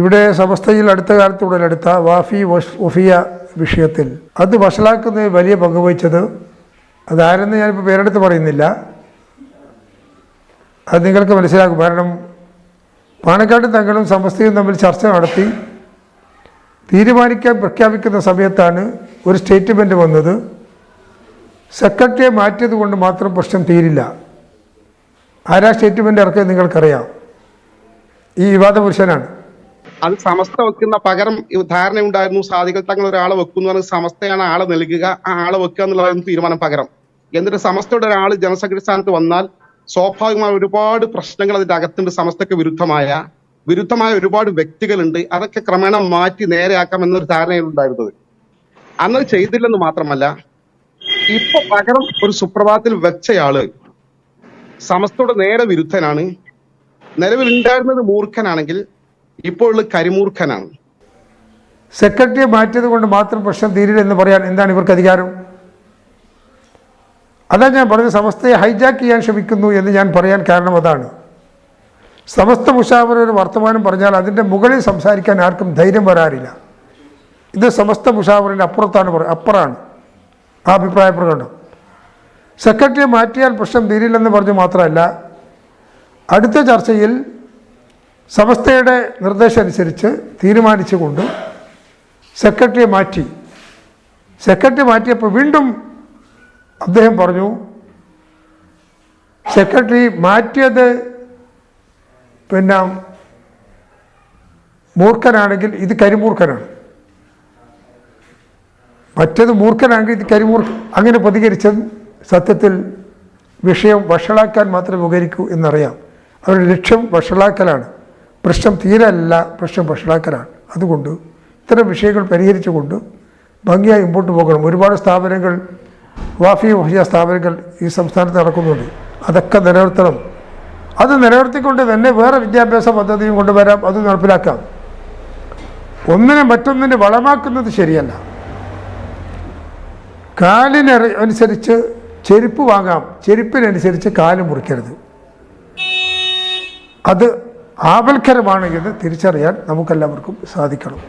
ഇവിടെ സമസ്തയിൽ അടുത്ത കാലത്ത് ഉടലെടുത്ത വാഫി വഫിയ വിഷയത്തിൽ. അത് വഷളാക്കുന്നതിൽ വലിയ പങ്ക് വഹിച്ചത് അതാരെന്ന് ഞാനിപ്പോൾ പേരെടുത്ത് പറയുന്നില്ല. അത് നിങ്ങൾക്ക് മനസ്സിലാക്കും കാരണം പാണക്കാട് തങ്ങളും സമസ്തയും തമ്മിൽ ചർച്ച നടത്തി തീരുമാനിക്കാൻ പ്രഖ്യാപിക്കുന്ന സമയത്താണ് ഒരു സ്റ്റേറ്റ്മെന്റ് വന്നത്. സെക്രട്ടറിയെ മാറ്റിയത് കൊണ്ട് മാത്രം പ്രശ്നം തീരില്ല. ആരാ സ്റ്റേറ്റ്മെന്റ് ഇറക്കിയത് നിങ്ങൾക്കറിയാം. ഈ വിവാദ പുരുഷനാണ്. അത് സമസ്ത വെക്കുന്ന പകരം ധാരണ ഉണ്ടായിരുന്നു സാധികൾ തങ്ങൾ ഒരാളെ വെക്കുന്നു പറഞ്ഞ സമസ്തയാണ് ആളെ നൽകുക. ആ ആളെ വെക്കുക എന്നുള്ളതായിരുന്നു തീരുമാനം പകരം. എന്നിട്ട് സമസ്തയുടെ ഒരാൾ ജനറൽ സ്ഥാനത്ത് വന്നാൽ സ്വാഭാവികമായ ഒരുപാട് പ്രശ്നങ്ങൾ അതിന്റെ അകത്തുണ്ട് സമസ്തക്ക് വിരുദ്ധമായ. വിരുദ്ധമായ ഒരുപാട് വ്യക്തികളുണ്ട്. അതൊക്കെ ക്രമേണ മാറ്റി നേരെയാക്കാം എന്നൊരു ധാരണയാണ് ഉണ്ടായിരുന്നത്. അന്ന് ചെയ്തില്ലെന്ന് മാത്രമല്ല ഇപ്പൊ പകരം ഒരു സുപ്രഭാതത്തിൽ വെച്ചയാൾ സമസ്തയുടെ നേരെ വിരുദ്ധനാണ്. നിലവിൽ ഉണ്ടായിരുന്നത് മൂർഖനാണെങ്കിൽ ഇപ്പോൾ കരിമൂർഖനാണ്. സെക്രട്ടറിയെ മാറ്റിയത് കൊണ്ട് മാത്രം പ്രശ്നം തീരില്ലെന്ന് പറയാൻ എന്താണ് ഇവർക്ക് അധികാരം? അതാ ഞാൻ പറഞ്ഞത് സമസ്തയെ ഹൈജാക്ക് ചെയ്യാൻ ശ്രമിക്കുന്നു എന്ന് ഞാൻ പറയാൻ കാരണം അതാണ്. സമസ്ത മുഷാവർ ഒരു വർത്തമാനം പറഞ്ഞാൽ അതിന്റെ മുകളിൽ സംസാരിക്കാൻ ആർക്കും ധൈര്യം വരാറില്ല. ഇത് സമസ്ത മുഷാവറിന്റെ അപ്പുറത്താണ് പറ അപ്പുറമാണ് ആ അഭിപ്രായ പ്രകടനം. സെക്രട്ടറിയെ മാറ്റിയാൽ പ്രശ്നം തീരില്ലെന്ന് പറഞ്ഞു മാത്രമല്ല അടുത്ത ചർച്ചയിൽ സമസ്തയുടെ നിർദ്ദേശം അനുസരിച്ച് തീരുമാനിച്ചുകൊണ്ട് സെക്രട്ടറിയെ മാറ്റി. സെക്രട്ടറി മാറ്റിയപ്പോൾ വീണ്ടും അദ്ദേഹം പറഞ്ഞു സെക്രട്ടറി മാറ്റിയത് പിന്നെ മൂർഖനാണെങ്കിൽ ഇത് കരിമൂർഖനാണ്. മറ്റത് മൂർഖനാണെങ്കിൽ ഇത് കരിമൂർഖ അങ്ങനെ പ്രതികരിച്ചത് സത്യത്തിൽ വിഷയം വഷളാക്കാൻ മാത്രമേ ഉപകരിക്കൂ എന്നറിയാം. അവരുടെ ലക്ഷ്യം വഷളാക്കലാണ്. പ്രശ്നം തീരല്ല പ്രശ്നം വഷളാക്കലാണ്. അതുകൊണ്ട് ഇത്തരം വിഷയങ്ങൾ പരിഹരിച്ചുകൊണ്ട് ഭംഗിയായി മുമ്പോട്ട് പോകണം. ഒരുപാട് സ്ഥാപനങ്ങൾ വാഫി വഹിയ സ്ഥാപനങ്ങൾ ഈ സംസ്ഥാനത്ത് നടക്കുന്നുണ്ട്. അതൊക്കെ നിലനിർത്തണം. അത് നിലനിർത്തിക്കൊണ്ട് തന്നെ വേറെ വിദ്യാഭ്യാസ പദ്ധതിയും കൊണ്ടുവരാം. അത് നടപ്പിലാക്കാം. ഒന്നിനെ മറ്റൊന്നിനെ വളമാക്കുന്നത് ശരിയല്ല. കാലിന് അനുസരിച്ച് ചെരുപ്പ് വാങ്ങാം. ചെരുപ്പിനനുസരിച്ച് കാൽ മുറിക്കരുത്. അത് ആപൽക്കരമാണ് എന്ന് തിരിച്ചറിയാൻ നമുക്കെല്ലാവർക്കും സാധിക്കണം.